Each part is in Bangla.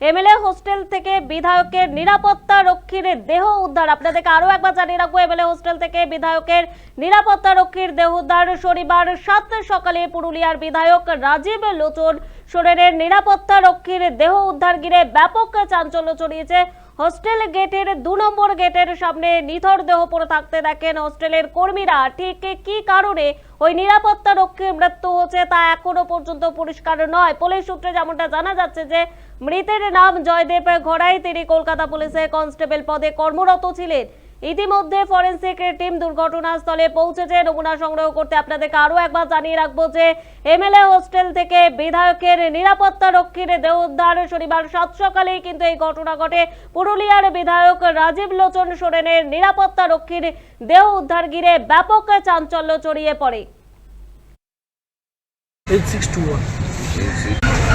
এমএলএ হোস্টেল থেকে বিধায়কের নিরাপত্তা রক্ষীর দেহ উদ্ধার। আপনাদেরকে আরও একবার জানিয়ে রাখব, এমএলএ হোস্টেল থেকে বিধায়কের নিরাপত্তা রক্ষীর দেহ উদ্ধার। শনিবার সাত সকালে পুরুলিয়ার বিধায়ক রাজীব লোচন সোরেনের নিরাপত্তা রক্ষীর দেহ উদ্ধার ঘিরে ব্যাপক চাঞ্চল্য ছড়িয়েছে। হোস্টেল গেটের দু নম্বর গেটের সামনে নিথর দেহ পড়ে থাকতে দেখেন হোস্টেলের কর্মীরা। ঠিক কি কারণে ওই নিরাপত্তা রক্ষীর মৃত্যু হচ্ছে তা এখনও পর্যন্ত পরিষ্কার নয়। পুলিশ সূত্রে যেমনটা জানা যাচ্ছে যে, মৃতের নাম জয়দেব ঘড়াই। তিনি কলকাতা পুলিশে কনস্টেবল পদে কর্মরত ছিলেন। ইতিমধ্যে ফরেন্সিক টিম দুর্ঘটনাস্থলে পৌঁছেছে। নমুনা সংগ্রহ করতে আপনাদেরকে আরও একবার জানিয়ে রাখব যে, এমএলএ হোস্টেল থেকে বিধায়কের নিরাপত্তা রক্ষীর দেহ উদ্ধার শনিবার সাত সকালেই কিন্তু এই ঘটনা ঘটে। পুরুলিয়ার বিধায়ক রাজীব লোচন সোরেনের নিরাপত্তা রক্ষীর দেহ উদ্ধার ঘিরে ব্যাপক চাঞ্চল্য ছড়িয়ে পড়ে।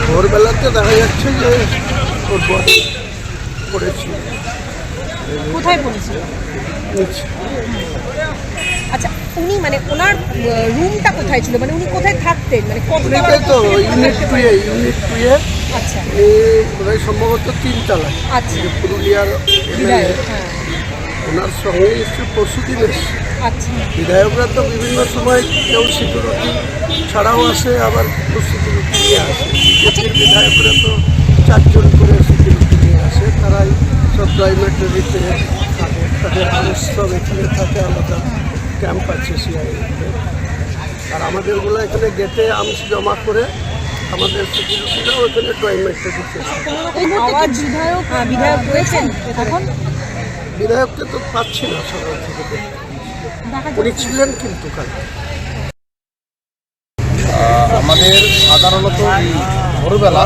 ভোরবেলাতে দেখা যাচ্ছে যে কোথায় পড়েছিল আচ্ছা উনি মানে ওনার রুমটা কোথায় ছিল? মানে উনি কোথায় থাকতেন? মানে কত তো ইউনিট টুয়ে ইউনিট টুয়ে আচ্ছা। ওরাই সম্ভবত তিনতলায় আচ্ছা। পুরুলিয়ার হ্যাঁ। ওনার সঙ্গে এসে পরশু দিন এসছে আচ্ছা। বিধায়করা তো বিভিন্ন সময় কেউ সিকিউরিটি ছাড়াও আসে আবার সিকিউরিটি নিয়ে আসে। বিজেপির বিধায়করা তো চারজন করে সিকিউরিটি নিয়ে আসে তারাই সব ড্রাইভেটরিতে থাকে। তাদের আদেশ এখানে থাকে আলাদা ক্যাম্প আছে সিআইতে আর আমাদেরগুলো এখানে গেটে আর্মস জমা করে আমাদের সিকিউরিটিরাও এখানে ড্রাইভেটরিতে আওয়াজ বিধায়ক হ্যাঁ বিধায়ক রয়েছেন এখন? বিধায়ককে তো পাচ্ছি না সকাল থেকে উনি ছিলেন কিন্তু কালকে। আমাদের সাধারণত ভোরবেলা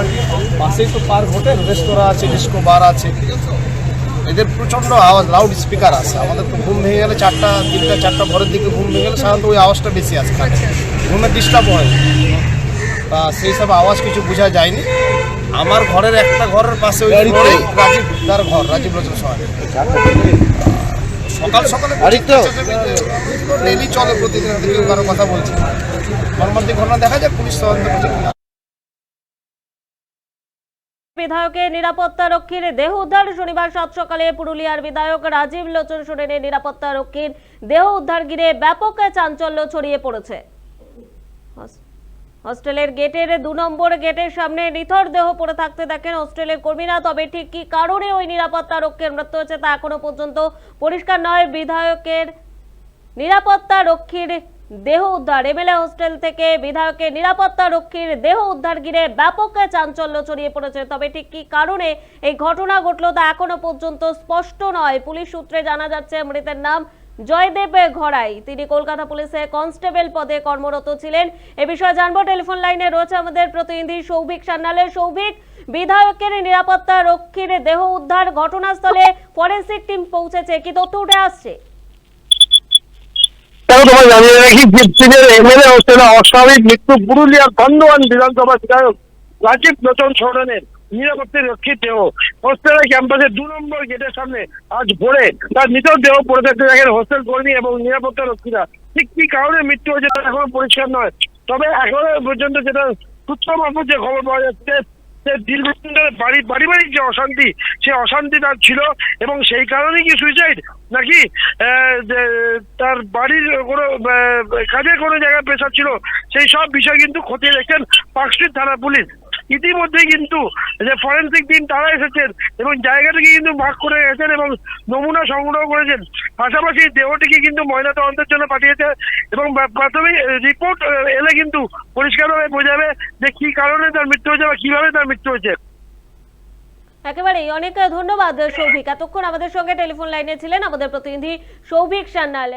পাশেই তো পার্ক হোটেল রেস্তোরাঁ আছে ডিস্কো বার আছে। এদের প্রচণ্ড আওয়াজ লাউড স্পিকার আছে। আমাদের তো ঘুম ভেঙে গেলে চারটা তিনটা চারটা ভোরের দিকে ঘুম ভেঙে গেলে সাধারণত ওই আওয়াজটা বেশি আসে কানে ঘুমে ডিস্টার্ব হয়। বা সেই সব আওয়াজ কিছু বোঝা যায়নি। আমার ঘরের একটা ঘরের পাশে ওই রাজীব তার ঘর রাজীব লোচন সহায় সকাল সকালে চলে প্রতিদিন কারও কথা বলছে মর্মান্তিক ঘটনা দেখা যায় পুলিশ তদন্ত করছে। বিধায়কের নিরাপত্তা রক্ষীর দেহ উদ্ধার শনিবার সাত সকালে পুরুলিয়ার বিধায়ক রাজীব লোচন সোরেনের নিরাপত্তা রক্ষীর দেহ উদ্ধার ঘিরে ব্যাপক চাঞ্চল্য ছড়িয়ে পড়েছে। হস- হস্টেলের গেটের দু নম্বর গেটের সামনে নিথর দেহ পড়ে থাকতে দেখেন হস্টেলের কর্মীরা, তবে ঠিক কি কারণে ওই নিরাপত্তা রক্ষীর মৃত্যু হয়েছে তা এখনও পর্যন্ত পরিষ্কার নয়। বিধায়কের নিরাপত্তা রক্ষীর দেহ উদ্ধার। এমএলএ হোস্টেল থেকে বিধায়কের নিরাপত্তা রক্ষীর দেহ উদ্ধার ঘিরে ব্যাপক চাঞ্চল্য ছড়িয়ে পড়েছে। তবে ঠিক কি কারণে এই ঘটনা ঘটলো তা এখনও পর্যন্ত স্পষ্ট নয়। পুলিশ সূত্রে জানা যাচ্ছে, মৃতের নাম জয়দেব ঘড়াই। তিনি কলকাতা পুলিশে কনস্টেবল পদে কর্মরত ছিলেন। এ বিষয়ে জানব। টেলিফোন লাইনে রয়েছে আমাদের প্রতিনিধি সৌভিক সান্যালের সৌভিক, বিধায়কের নিরাপত্তা রক্ষীর দেহ উদ্ধার ঘটনাস্থলে ফরেন্সিক টিম পৌঁছেছে। কি তথ্য উঠে আসছে? তাও তোমায় জানিয়ে রাখি জিপসিদের এমএলএ হোস্টেলে অস্বাভাবিক মৃত্যু পুরুলিয়ার খন্দওয়ান বিধানসভা বিধায়ক রাজীব লোচন সরেনের নিরাপত্তা রক্ষিত দেহ। হোস্টেলের ক্যাম্পাসের দু নম্বর গেটের সামনে আজ ভোরে তার মৃত দেহ পড়ে থাকতে দেখেন হোস্টেল কর্মী এবং নিরাপত্তা রক্ষীরা। ঠিক কি কারণে মৃত্যু হয়েছে তা এখনও পরিষ্কার নয়। তবে এখনও পর্যন্ত যেটা সূত্র মারফত যে খবর পাওয়া যাচ্ছে দীর্ঘদিন ধরে বাড়ি পারিবারিক যে অশান্তি, সে অশান্তি তার ছিল এবং সেই কারণেই কি সুইসাইড নাকি? তার বাড়ির কোনো কাজের কোনো জায়গায় প্রেশার ছিল, সেই সব বিষয় কিন্তু খতিয়ে দেখছেন পার্কস্ট্রিট থানা পুলিশ। ইতিমধ্যে কিন্তু যে ফরেন্সিক টিম তারা এসেছেন এবং জায়গাটিকে কিন্তু ভাগ করে গেছেন এবং নমুনা সংগ্রহ করেছেন। পাশাপাশি দেহটিকে কিন্তু ময়না তদন্তের জন্য পাঠিয়েছে এবং প্রাথমিক রিপোর্ট এলে কিন্তু পরিষ্কারভাবে বোঝাবে যে কি কারণে তার মৃত্যু হয়েছে বা কীভাবে তার মৃত্যু হয়েছে। একেবারেই। অনেক ধন্যবাদ সৌভিক এতক্ষণ আমাদের সঙ্গে টেলিফোন লাইনে ছিলেন আমাদের প্রতিনিধি সৌভিক সান্যাল